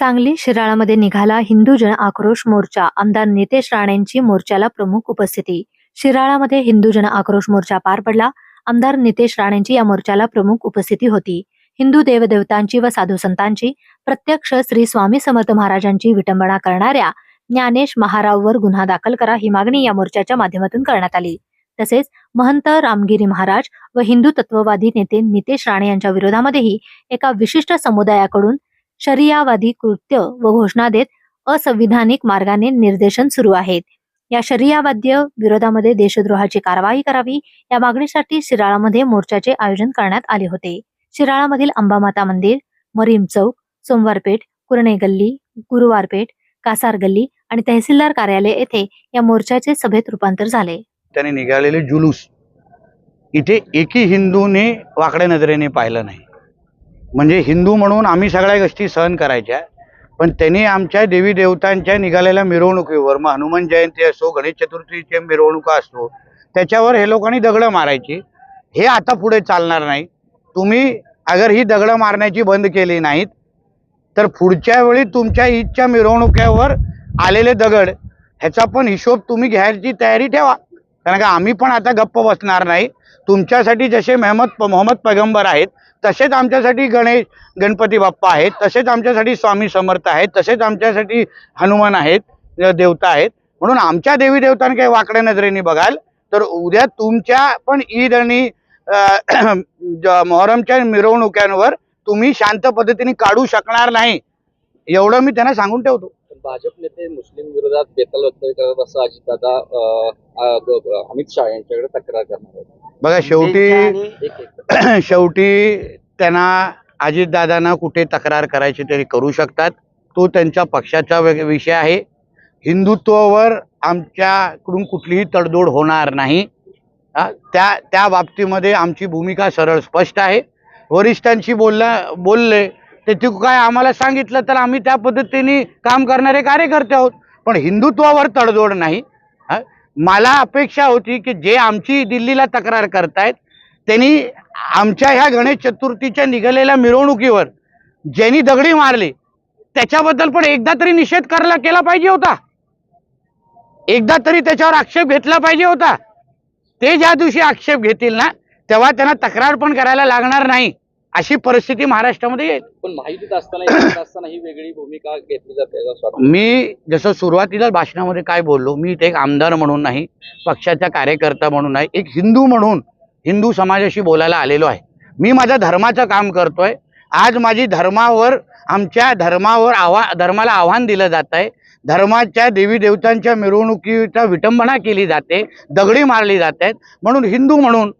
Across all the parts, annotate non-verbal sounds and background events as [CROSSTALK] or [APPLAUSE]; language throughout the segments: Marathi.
सांगली शिराळामध्ये निघाला हिंदू जन आक्रोश मोर्चा. आमदार नितेश राणेंची मोर्चाला प्रमुख उपस्थिती. शिराळामध्ये हिंदू जन आक्रोश मोर्चा पार पडला. आमदार नितेश राणेंची या मोर्चाला प्रमुख उपस्थिती होती. हिंदू देवदेवतांची व साधू संतांची प्रत्यक्ष श्री स्वामी समर्थ महाराजांची विटंबना करणाऱ्या ज्ञानेश महाराववर गुन्हा दाखल करा ही मागणी या मोर्चाच्या माध्यमातून करण्यात आली. तसेच महंत रामगिरी महाराज व हिंदू तत्ववादी नेते नितेश राणे यांच्या विरोधामध्येही एका विशिष्ट समुदायाकडून शरियावादी कृत्य व घोषणा देत असंविधानिक मार्गाने निर्देशन सुरू आहेत. या शरियावाद्य विरोधामध्ये देशद्रोहाची कारवाई करावी या मागणीसाठी शिराळामध्ये मोर्चाचे आयोजन करण्यात आले होते. शिराळामधील अंबामाता मंदिर मरीम चौक सोमवारपेठ कुरणे गल्ली गुरुवारपेठ कासार गल्ली आणि तहसीलदार कार्यालय येथे या मोर्चाचे सभेत रूपांतर झाले. त्याने निघालेले जुलूस इथे एकही हिंदूने वाकड्या नजरेने पाहिलं नाही. म्हणजे हिंदू म्हणून आम्ही सगळ्या गोष्टी सहन करायच्या. पण त्यांनी आमच्या देवी देवतांच्या निघालेल्या मिरवणुकीवर मग हनुमान जयंती असो गणेश चतुर्थीचे मिरवणुका असो त्याच्यावर हे लोकांनी दगडं मारायची. हे आता पुढे चालणार नाही. तुम्ही अगर ही दगडं मारण्याची बंद केली नाहीत तर पुढच्या वेळी तुमच्या ईदच्या मिरवणुकीवर आलेले दगड ह्याचा पण हिशोब तुम्ही घ्यायची तयारी ठेवा. कारण का आम्ही पण आता गप्प बसणार नाही. तुमच्यासाठी जसे मेहमद मोहम्मद पैगंबर आहेत तसेच आमच्यासाठी गणेश गणपती बाप्पा आहेत तसेच आमच्यासाठी स्वामी समर्थ आहेत तसेच आमच्यासाठी हनुमान आहेत देवता आहेत. म्हणून आमच्या देवी देवतांना काही वाकड्या नजरेने बघाल तर उद्या तुमच्या पण ईद आणि ज- मोहरमच्या मिरवणुक्यांवर तुम्ही शांत पद्धतीने काढू शकणार नाही. एवढं मी त्यांना सांगून ठेवतो. भाजप नेते मुस्लिम विरोधात बेताल वक्तव्य करत असं अजितदादा अमित शहा यांच्याकडे तक्रार करणार आहेत. बघा शेवटी [CLEARS THROAT] शेवटी त्यांना अजितदादांना कुठे तक्रार करायची तरी करू शकतात. तो त्यांच्या पक्षाचा विषय आहे. हिंदुत्वावर आमच्याकडून कुठलीही तडजोड होणार नाही. त्या त्या बाबतीमध्ये आमची भूमिका सरळ स्पष्ट आहे. वरिष्ठांशी बोलला बोलले ते तू काय आम्हाला सांगितलं तर आम्ही त्या पद्धतीने काम करणारे कार्यकर्ते आहोत. पण हिंदुत्वावर तडजोड नाही. मला अपेक्षा होती की जे आमची दिल्लीला तक्रार करतायत त्यांनी आमच्या ह्या गणेश चतुर्थीच्या निघालेल्या मिरवणुकीवर ज्यांनी दगडी मारली त्याच्याबद्दल पण एकदा तरी निषेध करायला केला पाहिजे होता. एकदा तरी त्याच्यावर आक्षेप घेतला पाहिजे होता. ते ज्या दिवशी आक्षेप घेतील ना तेव्हा त्यांना तक्रार पण करायला लागणार नाही. अशी परिस्थिती महाराष्ट्रामध्ये येईल. पण माहितीत असताना ही वेगळी भूमिका घेतली जाते. मी जसं सुरुवातीला भाषणामध्ये काय बोललो मी इथे एक आमदार म्हणून नाही पक्षाचा कार्यकर्ता म्हणून नाही एक हिंदू म्हणून हिंदू समाजाशी बोलायला आलेलो आहे. मी माझ्या धर्माचं काम करतोय. आज माझी धर्मावर आमच्या धर्मावर आव्हा धर्माला आव्हान दिलं जात आहे. धर्माच्या देवी देवतांच्या मिरवणुकीचा विटंबना केली जाते दगडी मारली जात आहेत. म्हणून हिंदू म्हणून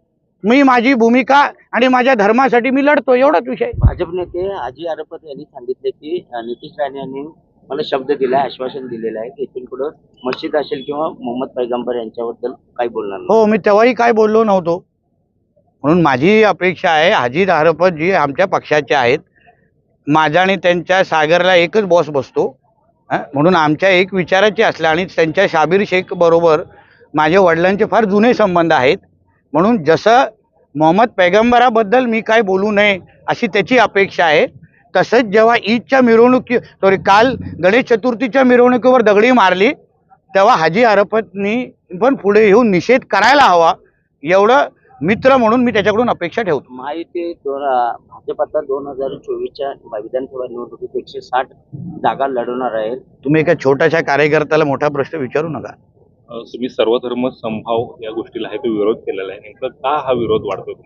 मी माझी भूमिका आणि माझ्या धर्मासाठी मी लढतो एवढाच विषय भाजप नेते अजय आरपत यांनी सांगितले की नितीश राणे यांनी मला शब्द दिलाय आश्वासन दिलेलं आहे की इथून पुढं मस्जिद असेल किंवा मोहम्मद पैगंबर यांच्याबद्दल काही बोलणार हो मी तेव्हाही काय बोललो नव्हतो. म्हणून माझी अपेक्षा आहे अजित हरपत जी आमच्या पक्षाचे आहेत माझा आणि त्यांच्या सागरला एकच बॉस बसतो? म्हणून आमच्या एक विचाराचे असल्या आणि त्यांच्या शाबीर शेख बरोबर माझ्या वडिलांचे फार जुने संबंध आहेत. म्हणून जसं मोहम्मद पैगंबराबद्दल मी काय बोलू नये अशी त्याची अपेक्षा आहे. तसंच जेव्हा ईदच्या मिरवणुकी सॉरी काल गणेश चतुर्थीच्या मिरवणुकीवर दगडी मारली तेव्हा हाजी अरफतनी पण पुढे येऊन निषेध करायला हवा एवढं मित्र म्हणून मी त्याच्याकडून अपेक्षा ठेवतो. महायुती दोन अ, भाजप आता दोन हजार चोवीसच्या विधानसभा निवडणुकीत एकशे साठ जागा लढवणार आहे. तुम्ही एका छोट्याशा कार्यकर्त्याला मोठा प्रश्न विचारू नका. तुम्ही सर्वधर्म संभाव या गोष्टीला आहे तो विरोध केलेला आहे. नेमकं का हा विरोध वाढतो